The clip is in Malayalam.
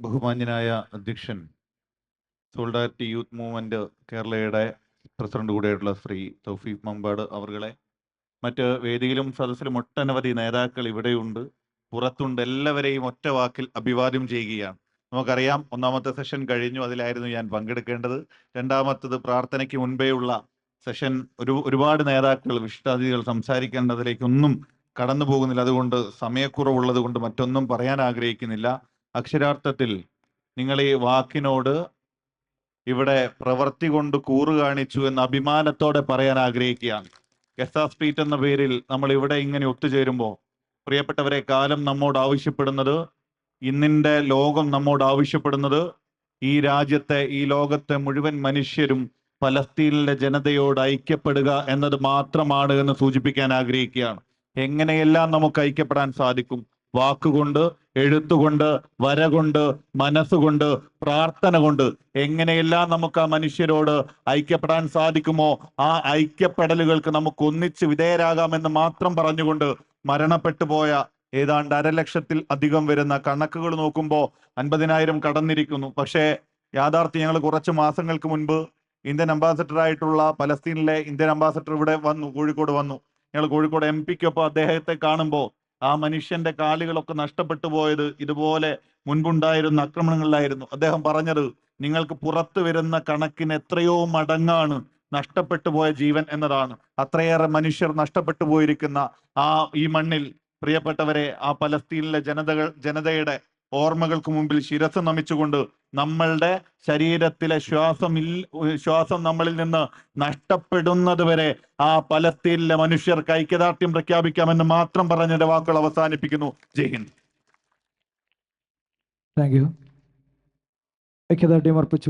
ബഹുമാന്യനായ അധ്യക്ഷൻ സോൾഡാരിറ്റി യൂത്ത് മൂവ്മെന്റ് കേരളയുടെ പ്രസിഡന്റ് കൂടെയായിട്ടുള്ള ശ്രീ തൗഫീഖ് മമ്പാട് അവർകളെ മറ്റ് വേദിയിലും സദസ്സിലും ഒട്ടനവധി നേതാക്കൾ ഇവിടെയുണ്ട്. പുറത്തുണ്ട്. എല്ലാവരെയും ഒറ്റ വാക്കിൽ അഭിവാദ്യം ചെയ്യുകയാണ്. നമുക്കറിയാം ഒന്നാമത്തെ സെഷൻ കഴിഞ്ഞു. അതിലായിരുന്നു ഞാൻ പങ്കെടുക്കേണ്ടത്. രണ്ടാമത്തത് പ്രാർത്ഥനയ്ക്ക് മുൻപേയുള്ള സെഷൻ. ഒരു ഒരുപാട് നേതാക്കൾ വിശിഷ്ടാതിഥികൾ സംസാരിക്കേണ്ടതിലേക്കൊന്നും കടന്നു പോകുന്നില്ല അതുകൊണ്ട് സമയക്കുറവുള്ളത് കൊണ്ട് മറ്റൊന്നും പറയാൻ ആഗ്രഹിക്കുന്നില്ല. അക്ഷരാർത്ഥത്തിൽ നിങ്ങൾ ഈ വാക്കിനോട് ഇവിടെ പ്രവൃത്തി കൊണ്ട് കൂറ് കാണിച്ചു എന്ന് അഭിമാനത്തോടെ പറയാൻ ആഗ്രഹിക്കുകയാണ്. ഗസ്റ്റാ സ്ട്രീറ്റ് എന്ന പേരിൽ നമ്മൾ ഇവിടെ ഇങ്ങനെ ഒത്തുചേരുമ്പോൾ പ്രിയപ്പെട്ടവരെ കാലം നമ്മോട് ആവശ്യപ്പെടുന്നത് ഇന്നിന്റെ ലോകം നമ്മോട് ആവശ്യപ്പെടുന്നത് ഈ രാജ്യത്തെ ഈ ലോകത്തെ മുഴുവൻ മനുഷ്യരും ഫലസ്തീനിലെ ജനതയോട് ഐക്യപ്പെടുക എന്നത് മാത്രമാണ് എന്ന് സൂചിപ്പിക്കാൻ ആഗ്രഹിക്കുകയാണ്. എങ്ങനെയെല്ലാം നമുക്ക് ഐക്യപ്പെടാൻ സാധിക്കും? വാക്കുകൊണ്ട് എഴുത്തുകൊണ്ട് വരകൊണ്ട് മനസ്സുകൊണ്ട് പ്രാർത്ഥന കൊണ്ട് എങ്ങനെയെല്ലാം നമുക്ക് ആ മനുഷ്യരോട് ഐക്യപ്പെടാൻ സാധിക്കുമോ ആ ഐക്യപ്പെടലുകൾക്ക് നമുക്ക് ഒന്നിച്ച് വിധേയരാകാമെന്ന് മാത്രം പറഞ്ഞുകൊണ്ട് മരണപ്പെട്ടു പോയ ഏതാണ്ട് അരലക്ഷത്തിൽ അധികം വരുന്ന കണക്കുകൾ നോക്കുമ്പോൾ അൻപതിനായിരം കടന്നിരിക്കുന്നു. പക്ഷേ യാഥാർത്ഥ്യം ഞങ്ങൾ കുറച്ച് മാസങ്ങൾക്ക് മുൻപ് ഇന്ത്യൻ അംബാസഡർ ആയിട്ടുള്ള പലസ്തീനിലെ ഇന്ത്യൻ അംബാസഡർ ഇവിടെ വന്നു കോഴിക്കോട് വന്നു. ഞങ്ങൾ കോഴിക്കോട് എം പിക്കൊപ്പം അദ്ദേഹത്തെ കാണുമ്പോൾ ആ മനുഷ്യന്റെ കാലുകളൊക്കെ നഷ്ടപ്പെട്ടു പോയത് ഇതുപോലെ മുൻപുണ്ടായിരുന്ന ആക്രമണങ്ങളിലായിരുന്നു. അദ്ദേഹം പറഞ്ഞത് നിങ്ങൾക്ക് പുറത്തു വരുന്ന കണക്കിന് എത്രയോ മടങ്ങാണ് നഷ്ടപ്പെട്ടു പോയ ജീവൻ എന്നതാണ്. അത്രയേറെ മനുഷ്യർ നഷ്ടപ്പെട്ടു പോയിരിക്കുന്ന ആ ഈ മണ്ണിൽ പ്രിയപ്പെട്ടവരെ ആ പലസ്തീനിലെ ജനതകൾ ജനതയുടെ ഓർമ്മകൾക്ക് മുമ്പിൽ ശിരസ് നമിച്ചുകൊണ്ട് നമ്മളുടെ ശരീരത്തിലെ ശ്വാസം ശ്വാസം നമ്മളിൽ നിന്ന് നഷ്ടപ്പെടുന്നത് വരെ ആ പലസ്തീനിലെ മനുഷ്യർ ഐക്യദാർഢ്യം പ്രഖ്യാപിക്കാമെന്ന് മാത്രം പറഞ്ഞതിന്റെ വാക്കുകൾ അവസാനിപ്പിക്കുന്നു. ജയ് ഹിന്ദ്. താങ്ക് യു ഐക്യദാർഢ്യം അർപ്പിച്ചു